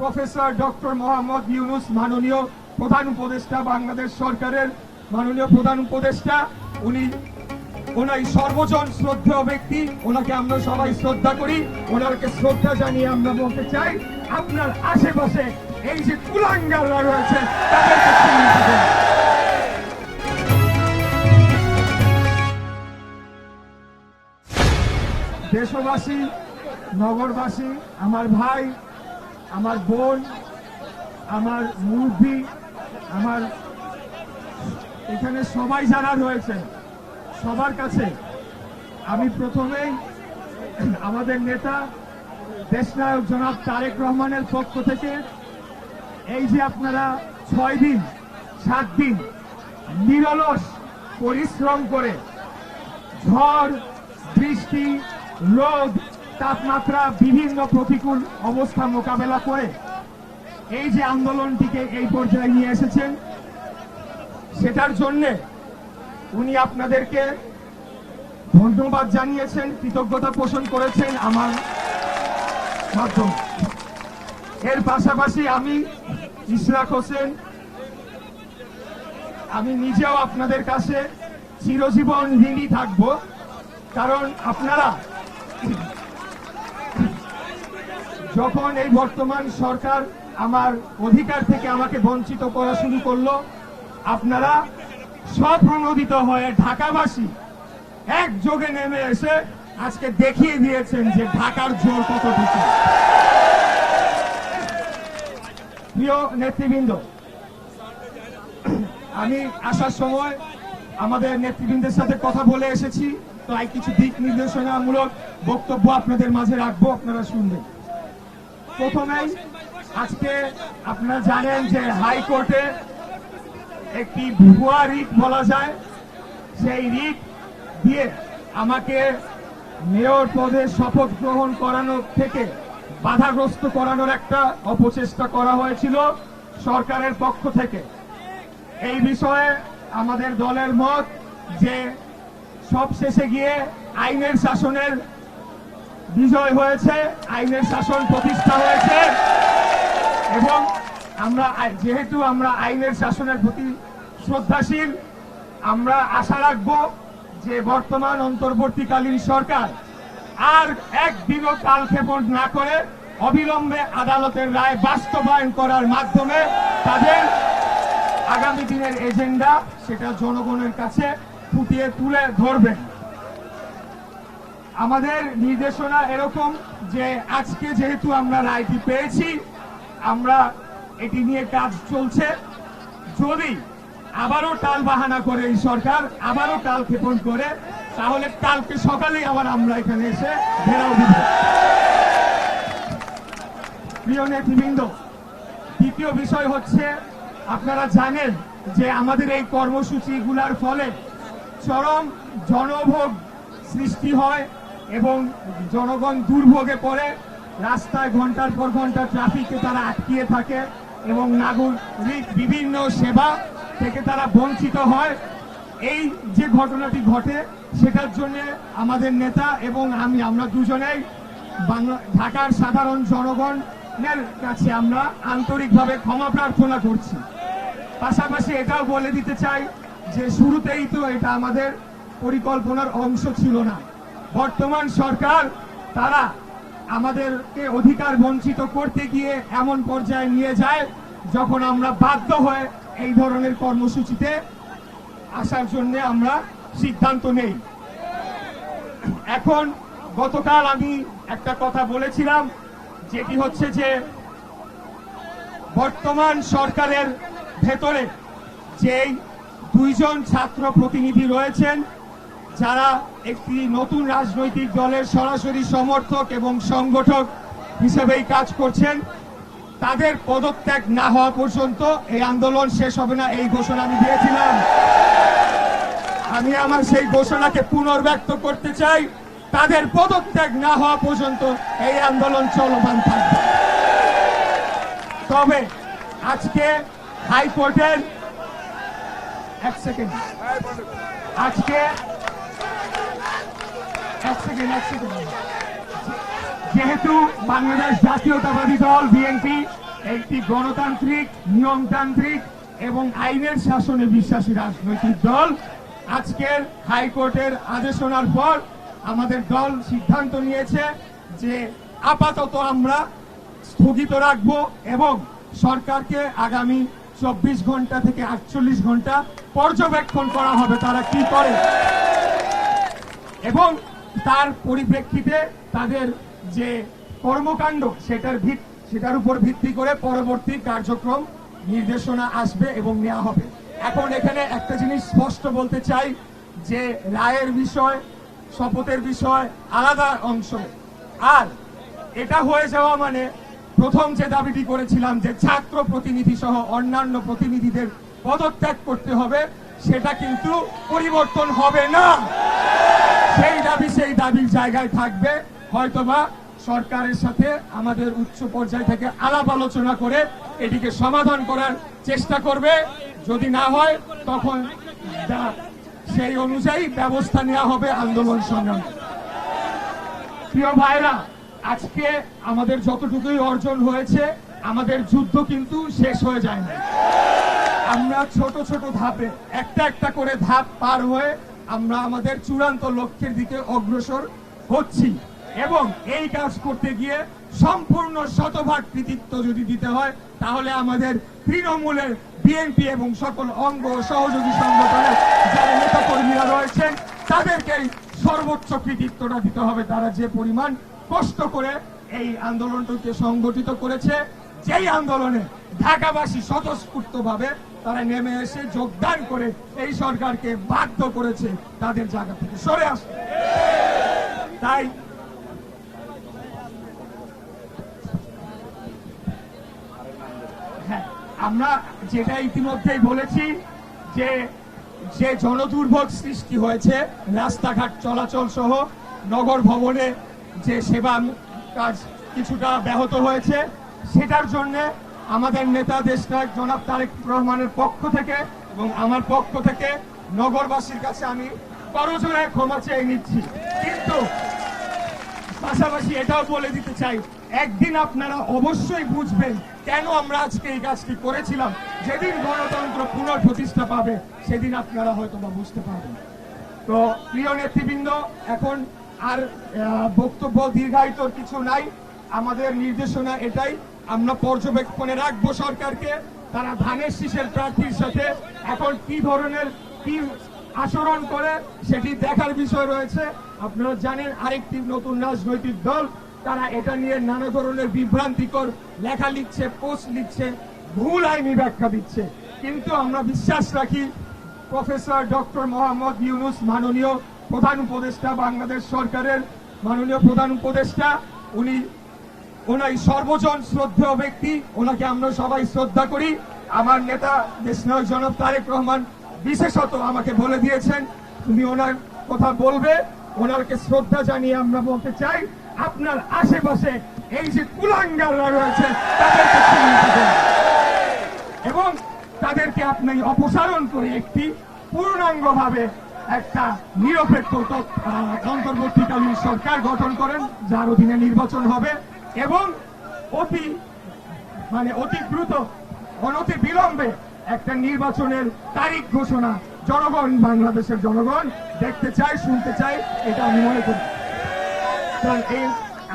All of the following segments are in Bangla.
প্রফেসর ডক্টর মোহাম্মদ ইউনুস, মাননীয় প্রধান উপদেষ্টা বাংলাদেশ সরকারের মাননীয় প্রধান উপদেষ্টা। উনি ওনার সর্বজন শ্রদ্ধেয় ব্যক্তি। ওনাকে আমরা সবাই শ্রদ্ধা করি। ওনাকে শ্রদ্ধা জানিয়ে আমরা বলতে চাই, আপনার আশেপাশে এই যে কুলাঙ্গাররা রয়েছে দেশবাসী, নগরবাসী, আমার ভাই আমার বোন, আমার মুরব্বী, আমার এখানে সবাই যারা রয়েছে সবার কাছে আমি প্রথমেই আমাদের নেতা, দেশনায়ক জনাব তারেক রহমানের পক্ষ থেকে এই যে আপনারা ছয় দিন, সাত দিন নিরলস পরিশ্রম করে ঝড়, বৃষ্টি, রোদ তাপমাত্রা বিভিন্ন প্রতিকূল অবস্থা মোকাবেলা করে এই যে আন্দোলনটিকে এই পর্যায়ে নিয়ে এসেছেন, সেটার জন্যে উনি আপনাদেরকে ধন্যবাদ জানিয়েছেন, কৃতজ্ঞতা পোষণ করেছেন আমার মাধ্যমে। এর পাশাপাশি আমি ইশরাক হোসেন, আমি নিজেও আপনাদের কাছে চিরজীবন ঋণী থাকব, কারণ আপনারা যখন এই বর্তমান সরকার আমার অধিকার থেকে আমাকে বঞ্চিত করা শুরু করল, আপনারা স্বপ্রণোদিত হয়ে ঢাকাবাসী একযোগে নেমে এসে আজকে দেখিয়ে দিয়েছেন যে ঢাকার জোর কতটুকু প্রিয় নেতৃবৃন্দ, আমি আসার সময় আমাদের নেতৃবৃন্দের সাথে কথা বলে এসেছি, তাই কিছু দিক নির্দেশনামূলক বক্তব্য আপনাদের মাঝে রাখব, আপনারা শুনবেন। প্রথমেই আজকে আপনারা জানেন যে হাইকোর্টে একটি ভুয়া রিট বলা যায়। সেই রিট দিয়ে আমাকে মেয়র পদে শপথ গ্রহণ করানোর থেকে বাধাগ্রস্ত করানোর একটা অপচেষ্টা করা হয়েছিল সরকারের পক্ষ থেকে। এই বিষয়ে আমাদের দলের মত যে সব শেষে গিয়ে আইনের শাসনের বিজয় হয়েছে, আইনের শাসন প্রতিষ্ঠা হয়েছে। এবং আমরা যেহেতু আমরা আইনের শাসনের প্রতি শ্রদ্ধাশীল, আমরা আশা রাখব যে বর্তমান অন্তর্বর্তীকালীন সরকার আর একদিনও কালক্ষেপণ না করে অবিলম্বে আদালতের রায় বাস্তবায়ন করার মাধ্যমে তাদের আগামী দিনের এজেন্ডা সেটা জনগণের কাছে ফুটিয়ে তুলে ধরবেন। আমাদের নির্দেশনা এরকম যে আজকে যেহেতু আমরা রায়টি পেয়েছি, আমরা এটি নিয়ে কাজ চলছে। যদি আবারও টাল বাহানা করে এই সরকার, আবারও কাল ক্ষেপণ করে, তাহলে কালকে সকালেই আবার আমরা এখানে এসে ঘেরাও দিব। প্রিয় নেতৃবৃন্দ, দ্বিতীয় বিষয় হচ্ছে, আপনারা জানেন যে আমাদের এই কর্মসূচিগুলোর ফলে চরম জনভোগ সৃষ্টি হয়। এবং জনগণ দুর্ভোগে পড়ে, রাস্তায় ঘণ্টার পর ঘণ্টা ট্রাফিকে তারা আটকিয়ে থাকে এবং নাগরিক বিভিন্ন সেবা থেকে তারা বঞ্চিত হয়। এই যে ঘটনাটি ঘটে, সেটার জন্য আমাদের নেতা এবং আমি, আমরা দুজনেই বাংলা, ঢাকার সাধারণ জনগণের কাছে আমরা আন্তরিকভাবে ক্ষমা প্রার্থনা করছি। পাশাপাশি এটাও বলে দিতে চাই যে শুরুতেই তো এটা আমাদের পরিকল্পনার অংশ ছিল না। বর্তমান সরকার, তারা আমাদেরকে অধিকার বঞ্চিত করতে গিয়ে এমন পর্যায়ে নিয়ে যায় যখন আমরা বাধ্য হয়ে এই ধরনের কর্মসূচিতে আসার জন্য আমরা সিদ্ধান্ত নেই। এখন গতকাল আমি একটা কথা বলেছিলাম, যেটি হচ্ছে যে বর্তমান সরকারের ভেতরে যেই দুইজন ছাত্র প্রতিনিধি রয়েছেন যারা একটি নতুন রাজনৈতিক দলের সরাসরি সমর্থক এবং সংগঠক হিসেবেই কাজ করছেন, তাদের পদত্যাগ না হওয়া পর্যন্ত এই আন্দোলন শেষ হবে না, এই ঘোষণা আমি দিয়েছিলাম। আমি আমার সেই ঘোষণাকে পুনর্ব্যক্ত করতে চাই, তাদের পদত্যাগ না হওয়া পর্যন্ত এই আন্দোলন চলমান থাকবে। তবে আজকে হাইকোর্টের এক সেকেন্ড। আজকে যেহেতু বাংলাদেশ জাতীয়তাবাদী দল, বিএনপি, একটি গণতান্ত্রিক, নিয়মতান্ত্রিক এবং আইনের শাসনে বিশ্বাসী রাজনৈতিক দল, আজকের হাইকোর্টের আদেশ শোনার পর আমাদের দল সিদ্ধান্ত নিয়েছে যে আপাতত আমরা স্থগিত রাখব এবং সরকারকে আগামী চব্বিশ ঘণ্টা থেকে আটচল্লিশ ঘণ্টা পর্যবেক্ষণ করা হবে তারা কি করে। এবং তার পরিপ্রেক্ষিতে তাদের যে কর্মকাণ্ড, সেটার ভিত, সেটার উপর ভিত্তি করে পরবর্তী কার্যক্রম নির্দেশনা আসবে এবং নেওয়া হবে। এখন এখানে একটা জিনিস স্পষ্ট বলতে চাই, যে রায়ের বিষয়, শপথের বিষয় আলাদা অংশ। আর এটা হয়ে যাওয়া মানে প্রথম যে দাবিটি করেছিলাম, যে ছাত্র প্রতিনিধি সহ অন্যান্য প্রতিনিধিদের পদত্যাগ করতে হবে, সেটা কিন্তু পরিবর্তন হবে না। সেই দাবি, সেই দাবির জায়গায় থাকবে। হয়তোবা সরকারের সাথে আমাদের উচ্চ পর্যায় থেকে আলাপ আলোচনা করে এটিকে সমাধান করার চেষ্টা করবে। যদি না হয়, তখন সেই অনুযায়ী ব্যবস্থা নেওয়া হবে আন্দোলন সংগ্রাম। প্রিয় ভাইরা, আজকে আমাদের যতটুকুই অর্জন হয়েছে, আমাদের যুদ্ধ কিন্তু শেষ হয়ে যায় না আমরা ছোট ছোট ধাপে, একটা একটা করে ধাপ পার হয়ে আমরা আমাদের চূড়ান্ত লক্ষ্যের দিকে অগ্রসর হচ্ছি এবং এই কাজ করতে গিয়ে সম্পূর্ণ শতভাগ কৃতিত্ব যদি দিতে হয়, তাহলে আমাদের তৃণমূলের বিএনপি এবং সকল অঙ্গ সহযোগী সংগঠনের যারা নেতা কর্মীরা রয়েছেন, তাদেরকেই সর্বোচ্চ কৃতিত্বটা দিতে হবে। তারা যে পরিমাণ কষ্ট করে এই আন্দোলনটিকে সংগঠিত করেছে, যেই আন্দোলনে ঢাকাবাসী স্বতঃস্ফূর্ত তারা নেমে এসে যোগদান করে এই সরকারকে বাধ্য করেছে তাদের জায়গা থেকে। সরে আসতে তাই হ্যাঁ, আমরা যেটা ইতিমধ্যেই বলেছি যে যে জনদুর্ভোগ সৃষ্টি হয়েছে রাস্তাঘাট চলাচল সহ নগর ভবনে যে সেবা কাজ কিছুটা ব্যাহত হয়েছে সেটার জন্য আমাদের নেতা দেশনায়ক জনাব তারেক রহমানের পক্ষ থেকে এবং আমার পক্ষ থেকে নগরবাসীর কাছে আমি করজোড়ে ক্ষমা চেয়ে নিচ্ছি। কিন্তু পাশাপাশি এটাও বলে দিতে চাই, একদিন আপনারা অবশ্যই বুঝবেন কেন আমরা আজকে এই কাজটি করেছিলাম। যেদিন গণতন্ত্র পুনঃপ্রতিষ্ঠা পাবে, সেদিন আপনারা হয়তো বা বুঝতে পারবেন। তো প্রিয় নেতৃবৃন্দ, এখন আর বক্তব্য দীর্ঘায়িত কিছু নাই। আমাদের নির্দেশনা এটাই আমরা পর্যবেক্ষণে রাখব সরকারকে তারা ধানের শীষের প্রার্থীর সাথে এখন কি ধরনের কি আচরণ করে সেটি দেখার বিষয় রয়েছে। আপনারা জানেন আরেকটি নতুন রাজনৈতিক দল, তারা এটা নিয়ে নানা ধরনের বিভ্রান্তিকর লেখা লিখছে, পোস্ট লিখছে, ভুল আইনি ব্যাখ্যা দিচ্ছে। কিন্তু আমরা বিশ্বাস রাখি, প্রফেসর ডক্টর মোহাম্মদ ইউনুস মাননীয় প্রধান উপদেষ্টা, বাংলাদেশ সরকারের মাননীয় প্রধান উপদেষ্টা, উনি ওনাই সর্বজন শ্রদ্ধেয় ব্যক্তি। ওনাকে আমরা সবাই শ্রদ্ধা করি। আমার নেতা দেশনায়ক জনাব তারেক রহমান বিশেষত আমাকে বলে দিয়েছেন, তুমি ওনার কথা বলবে, ওনারকে শ্রদ্ধা জানিয়ে আমরা বলতে চাই, আপনার আশেপাশে এই যে কুলাঙ্গাররা রয়েছে, তাদেরকে এবং তাদেরকে আপনি অপসারণ করে একটি পূর্ণাঙ্গভাবে একটা নিরপেক্ষ অন্তর্বর্তীকালীন সরকার গঠন করেন, যার অধীনে নির্বাচন হবে। এবং অতি মানে অতি দ্রুত অনতি বিলম্বে একটা নির্বাচনের তারিখ ঘোষণা জনগণ, বাংলাদেশের জনগণ দেখতে চায়, শুনতে চায়, এটা আমি মনে করি।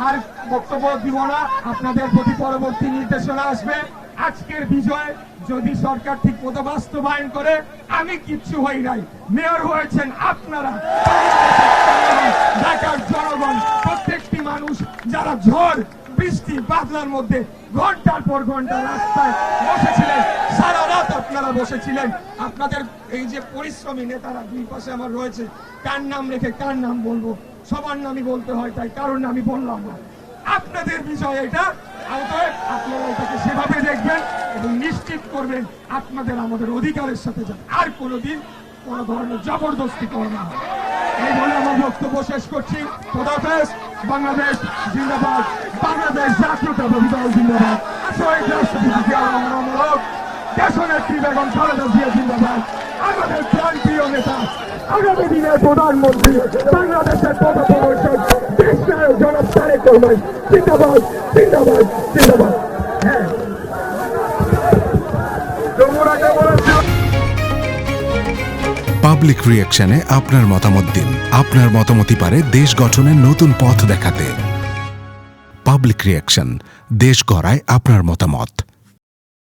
আর বক্তব্য দিব না, আপনাদের প্রতি পরবর্তী নির্দেশনা আসবে। আজকের বিজয় যদি সরকার ঠিক মতো বাস্তবায়ন করে, আমি কিচ্ছু হই নাই। মেয়র হয়েছেন আপনারা। ঢাকার জনগণ, প্রত্যেকটি মানুষ যারা ঝড় বৃষ্টি বাদলার মধ্যে ঘণ্টার পর ঘণ্টা রাস্তায় বসেছিলেন। সারা রাত আপনারা বসেছিলেন। আপনাদের এই যে পরিশ্রমী নেতারা দুই পাশে আমার রয়েছে, কার নাম রেখে কার নাম বলব? সবার নামই বলতে হয়, তাই কারণ আমি বললাম না। আপনাদের বিষয় এটা আপনারা এটাকে সেভাবে দেখবেন এবং নিশ্চিত করবেন আপনাদের আমাদের অধিকারের সাথে যাতে আর কোনোদিন কোনো ধরনের জবরদস্তি করে না হয়। এই বলে আমার বক্তব্য শেষ করছি। খোদাফেজ, বাংলাদেশ জিন্দাবাদ। বাংলাদেশ জাতীয়তাবাদী দল জিন্দাবাদ। শহীদ রাষ্ট্রপতি হক দেশনেত্রী বেগম খালেদা জিয়া জিন্দাবাদ। আমাদের প্রান্তীয় নেতা, আগামী দিনের প্রধানমন্ত্রী, বাংলাদেশের প্রধানমন্ত্রী দেশ নায়ক জনাব জিন্দাবাদ জিন্দাবাদ জিন্দাবাদ। হ্যাঁ। পাবলিক রিয়াকশনে আপনার মতামত দিন। আপনার মতামতই পারে দেশ গঠনের নতুন পথ দেখাতে। পাবলিক রিয়াকশন দেশ গড়ায় আপনার মতামত।